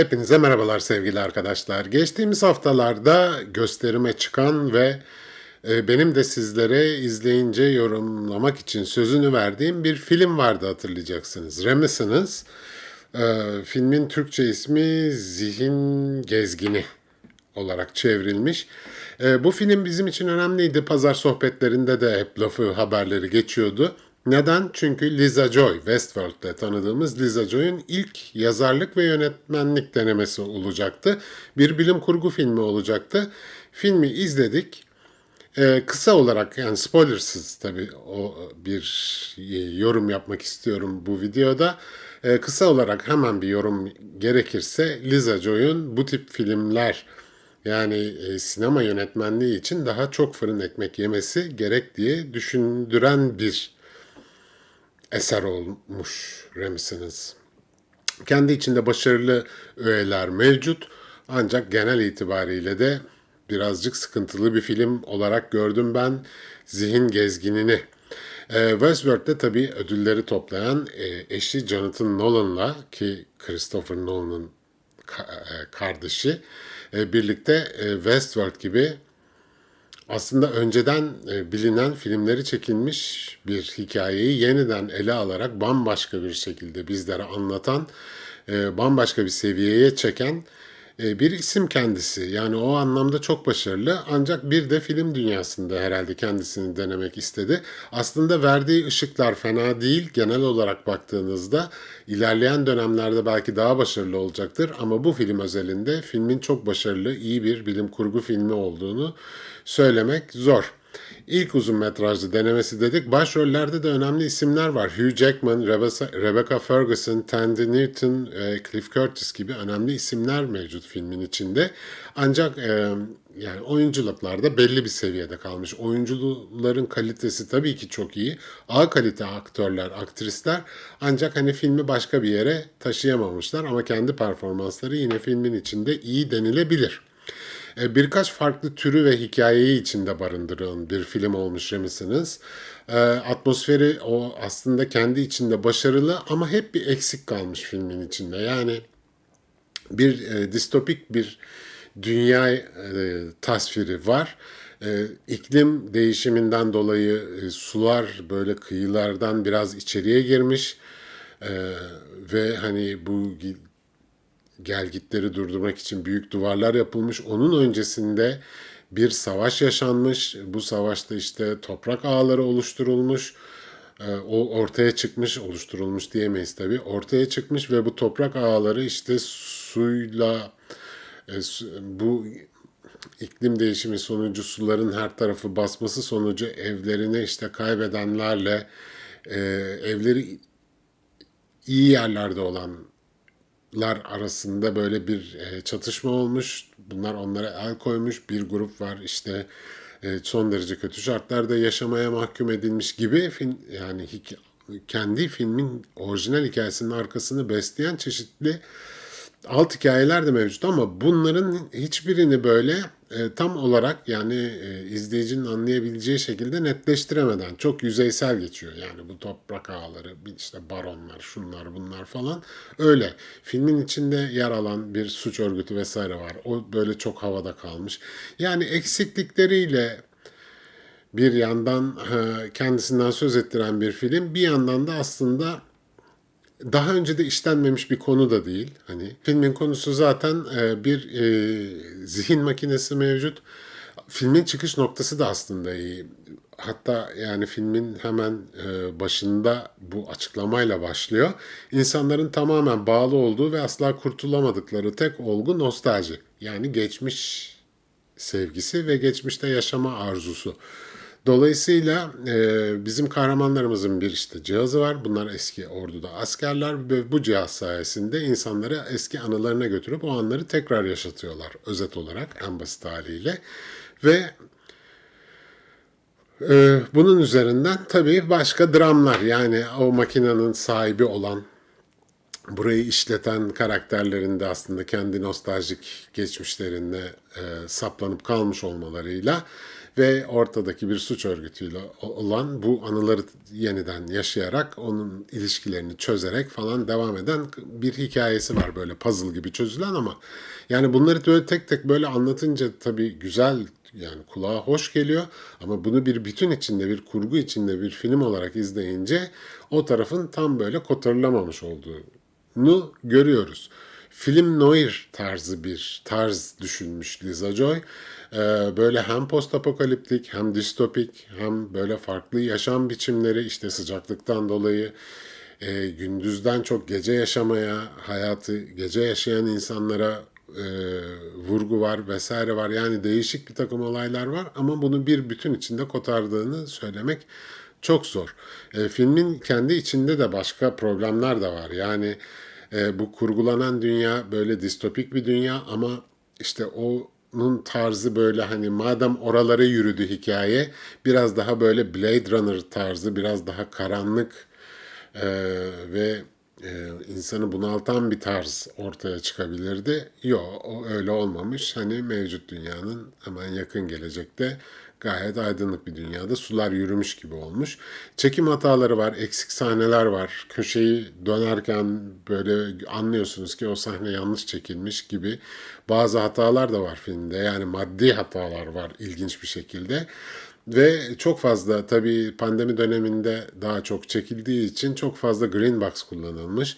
Hepinize merhabalar sevgili arkadaşlar. Geçtiğimiz haftalarda gösterime çıkan ve e, benim de sizlere izleyince yorumlamak için sözünü verdiğim bir film vardı hatırlayacaksınız. Reminiscence. E, filmin Türkçe ismi Zihin Gezgini olarak çevrilmiş. E, bu film bizim için önemliydi. Pazar sohbetlerinde de hep lafı haberleri geçiyordu. Neden? Çünkü Liza Joy, Westworld'de tanıdığımız Liza Joy'un ilk yazarlık ve yönetmenlik denemesi olacaktı. Bir bilim kurgu filmi olacaktı. Filmi izledik. Ee, kısa olarak yani spoilersız tabii o bir e, yorum yapmak istiyorum bu videoda. Ee, kısa olarak hemen bir yorum gerekirse Liza Joy'un bu tip filmler yani e, sinema yönetmenliği için daha çok fırın ekmek yemesi gerek diye düşündüren bir eser olmuş Reminiscence. Kendi içinde başarılı öğeler mevcut ancak genel itibariyle de birazcık sıkıntılı bir film olarak gördüm ben Zihin Gezginini. Ee, Westworld'de tabii ödülleri toplayan e, eşi Jonathan Nolan'la ki Christopher Nolan'ın ka- e, kardeşi e, birlikte e, Westworld gibi aslında önceden e, bilinen filmleri çekilmiş bir hikayeyi yeniden ele alarak bambaşka bir şekilde bizlere anlatan, e, bambaşka bir seviyeye çeken bir isim kendisi. Yani o anlamda çok başarılı ancak bir de film dünyasında herhalde kendisini denemek istedi. Aslında verdiği ışıklar fena değil. Genel olarak baktığınızda ilerleyen dönemlerde belki daha başarılı olacaktır ama bu film özelinde filmin çok başarılı, iyi bir bilim kurgu filmi olduğunu söylemek zor. İlk uzun metrajlı denemesi dedik. Başrollerde de önemli isimler var. Hugh Jackman, Rebecca, Ferguson, Tandy Newton, e, Cliff Curtis gibi önemli isimler mevcut filmin içinde. Ancak e, yani oyunculuklarda belli bir seviyede kalmış. Oyuncuların kalitesi tabii ki çok iyi. A kalite aktörler, aktrisler ancak hani filmi başka bir yere taşıyamamışlar ama kendi performansları yine filmin içinde iyi denilebilir. E, birkaç farklı türü ve hikayeyi içinde barındıran bir film olmuş Reminiscence. E, atmosferi o aslında kendi içinde başarılı ama hep bir eksik kalmış filmin içinde. Yani bir e, distopik bir dünya tasviri var. E, iklim değişiminden dolayı sular böyle kıyılardan biraz içeriye girmiş e, ve hani bu gelgitleri durdurmak için büyük duvarlar yapılmış. Onun öncesinde bir savaş yaşanmış. Bu savaşta işte toprak ağları oluşturulmuş. Ee, o ortaya çıkmış, oluşturulmuş diyemeyiz tabii. Ortaya çıkmış ve bu toprak ağları işte suyla e, bu iklim değişimi sonucu suların her tarafı basması sonucu evlerini işte kaybedenlerle e, evleri iyi yerlerde olan lar arasında böyle bir e, çatışma olmuş. Bunlar onlara el koymuş. Bir grup var işte e, son derece kötü şartlarda yaşamaya mahkum edilmiş gibi film yani kendi filmin orijinal hikayesinin arkasını besleyen çeşitli alt hikayeler de mevcut ama bunların hiçbirini böyle e, tam olarak yani e, izleyicinin anlayabileceği şekilde netleştiremeden çok yüzeysel geçiyor. Yani bu toprak ağları, işte baronlar, şunlar bunlar falan öyle. Filmin içinde yer alan bir suç örgütü vesaire var. O böyle çok havada kalmış. Yani eksiklikleriyle bir yandan e, kendisinden söz ettiren bir film, bir yandan da aslında daha önce de işlenmemiş bir konu da değil. Hani filmin konusu zaten e, bir e, zihin makinesi mevcut. Filmin çıkış noktası da aslında iyi. Hatta yani filmin hemen e, başında bu açıklamayla başlıyor. İnsanların tamamen bağlı olduğu ve asla kurtulamadıkları tek olgu nostalji. Yani geçmiş sevgisi ve geçmişte yaşama arzusu. Dolayısıyla e, bizim kahramanlarımızın bir işte cihazı var. Bunlar eski orduda askerler ve bu cihaz sayesinde insanları eski anılarına götürüp o anları tekrar yaşatıyorlar özet olarak en basit haliyle. Ve e, bunun üzerinden tabii başka dramlar yani o makinenin sahibi olan burayı işleten karakterlerin de aslında kendi nostaljik geçmişlerinde e, saplanıp kalmış olmalarıyla ve ortadaki bir suç örgütüyle olan bu anıları yeniden yaşayarak onun ilişkilerini çözerek falan devam eden bir hikayesi var böyle puzzle gibi çözülen ama yani bunları böyle tek tek böyle anlatınca tabii güzel yani kulağa hoş geliyor ama bunu bir bütün içinde bir kurgu içinde bir film olarak izleyince o tarafın tam böyle kotarılamamış olduğunu görüyoruz. Film noir tarzı bir tarz düşünmüş Liza Joy. Ee, böyle hem post apokaliptik hem distopik hem böyle farklı yaşam biçimleri işte sıcaklıktan dolayı e, gündüzden çok gece yaşamaya, hayatı gece yaşayan insanlara e, vurgu var vesaire var. Yani değişik bir takım olaylar var ama bunu bir bütün içinde kotardığını söylemek çok zor. E, filmin kendi içinde de başka problemler de var. Yani e, bu kurgulanan dünya böyle distopik bir dünya ama işte onun tarzı böyle hani madem oralara yürüdü hikaye biraz daha böyle Blade Runner tarzı biraz daha karanlık e, ve e, insanı bunaltan bir tarz ortaya çıkabilirdi. Yok o öyle olmamış. Hani mevcut dünyanın hemen yakın gelecekte gayet aydınlık bir dünyada sular yürümüş gibi olmuş. Çekim hataları var, eksik sahneler var. Köşeyi dönerken böyle anlıyorsunuz ki o sahne yanlış çekilmiş gibi bazı hatalar da var filmde. Yani maddi hatalar var ilginç bir şekilde. Ve çok fazla tabii pandemi döneminde daha çok çekildiği için çok fazla green box kullanılmış.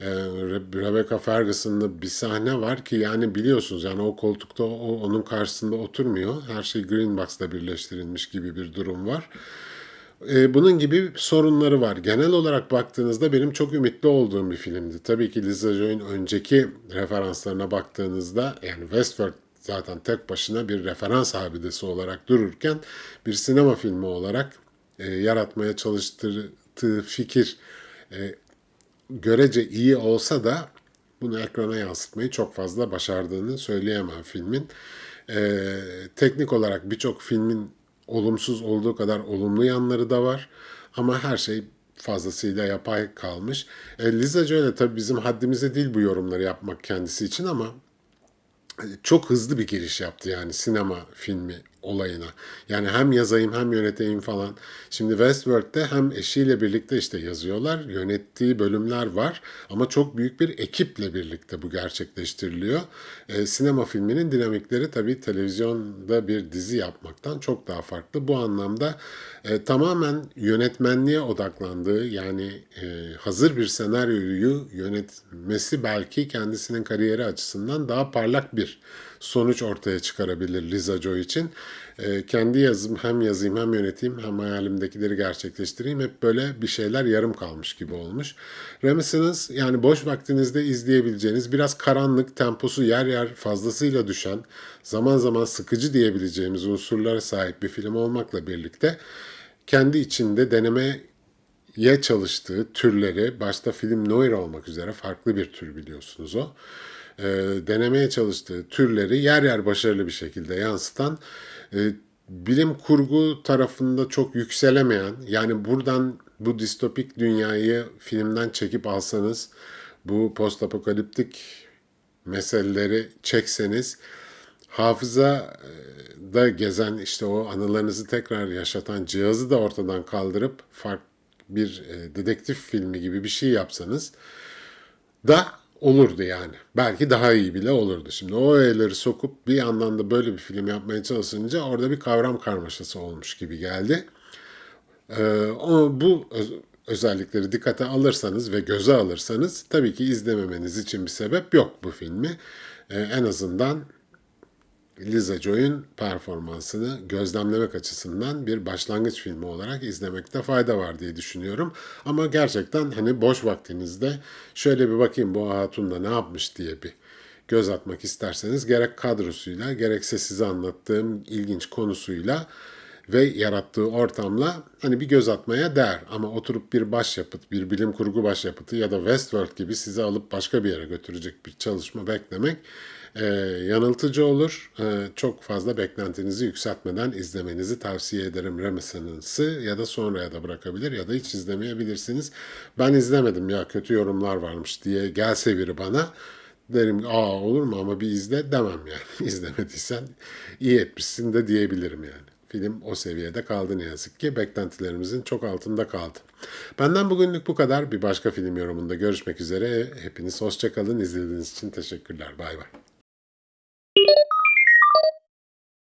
Ee, Re- Rebecca Ferguson'da bir sahne var ki yani biliyorsunuz yani o koltukta o, onun karşısında oturmuyor. Her şey green box'la birleştirilmiş gibi bir durum var. Ee, bunun gibi sorunları var. Genel olarak baktığınızda benim çok ümitli olduğum bir filmdi. Tabii ki Liza Joy'un önceki referanslarına baktığınızda yani Westworld zaten tek başına bir referans abidesi olarak dururken bir sinema filmi olarak e, yaratmaya çalıştırdığı fikir e, görece iyi olsa da bunu ekrana yansıtmayı çok fazla başardığını söyleyemem filmin. Ee, teknik olarak birçok filmin olumsuz olduğu kadar olumlu yanları da var. Ama her şey fazlasıyla yapay kalmış. E, Liza Joy tabii bizim haddimize değil bu yorumları yapmak kendisi için ama çok hızlı bir giriş yaptı yani sinema filmi olayına. Yani hem yazayım hem yöneteyim falan. Şimdi Westworld'de hem eşiyle birlikte işte yazıyorlar. Yönettiği bölümler var ama çok büyük bir ekiple birlikte bu gerçekleştiriliyor. Ee, sinema filminin dinamikleri tabii televizyonda bir dizi yapmaktan çok daha farklı. Bu anlamda e, tamamen yönetmenliğe odaklandığı yani e, hazır bir senaryoyu yönetmesi belki kendisinin kariyeri açısından daha parlak bir sonuç ortaya çıkarabilir Liza Joy için. Ee, kendi yazım hem yazayım hem yöneteyim hem hayalimdekileri gerçekleştireyim hep böyle bir şeyler yarım kalmış gibi olmuş. Reminiscence yani boş vaktinizde izleyebileceğiniz biraz karanlık temposu yer yer fazlasıyla düşen zaman zaman sıkıcı diyebileceğimiz unsurlara sahip bir film olmakla birlikte kendi içinde deneme ye çalıştığı türleri başta film noir olmak üzere farklı bir tür biliyorsunuz o. e, denemeye çalıştığı türleri yer yer başarılı bir şekilde yansıtan e, bilim kurgu tarafında çok yükselemeyen yani buradan bu distopik dünyayı filmden çekip alsanız bu post apokaliptik meseleleri çekseniz hafıza e, da gezen işte o anılarınızı tekrar yaşatan cihazı da ortadan kaldırıp fark bir e, dedektif filmi gibi bir şey yapsanız da olurdu yani. Belki daha iyi bile olurdu. Şimdi o öğeleri sokup bir yandan da böyle bir film yapmaya çalışınca orada bir kavram karmaşası olmuş gibi geldi. Ee, o, bu öz- özellikleri dikkate alırsanız ve göze alırsanız tabii ki izlememeniz için bir sebep yok bu filmi. Ee, en azından Liza Joy'un performansını gözlemlemek açısından bir başlangıç filmi olarak izlemekte fayda var diye düşünüyorum. Ama gerçekten hani boş vaktinizde şöyle bir bakayım bu hatun da ne yapmış diye bir göz atmak isterseniz gerek kadrosuyla gerekse size anlattığım ilginç konusuyla ve yarattığı ortamla hani bir göz atmaya değer. Ama oturup bir başyapıt, bir bilim kurgu başyapıtı ya da Westworld gibi sizi alıp başka bir yere götürecek bir çalışma beklemek e, yanıltıcı olur. E, çok fazla beklentinizi yükseltmeden izlemenizi tavsiye ederim Reminiscence'ı ya da sonraya da bırakabilir ya da hiç izlemeyebilirsiniz. Ben izlemedim ya kötü yorumlar varmış diye gelse biri bana derim aa olur mu ama bir izle demem yani. İzlemediysen iyi etmişsin de diyebilirim yani. Film o seviyede kaldı ne yazık ki. Beklentilerimizin çok altında kaldı. Benden bugünlük bu kadar. Bir başka film yorumunda görüşmek üzere. Hepiniz hoşçakalın. İzlediğiniz için teşekkürler. Bay bay.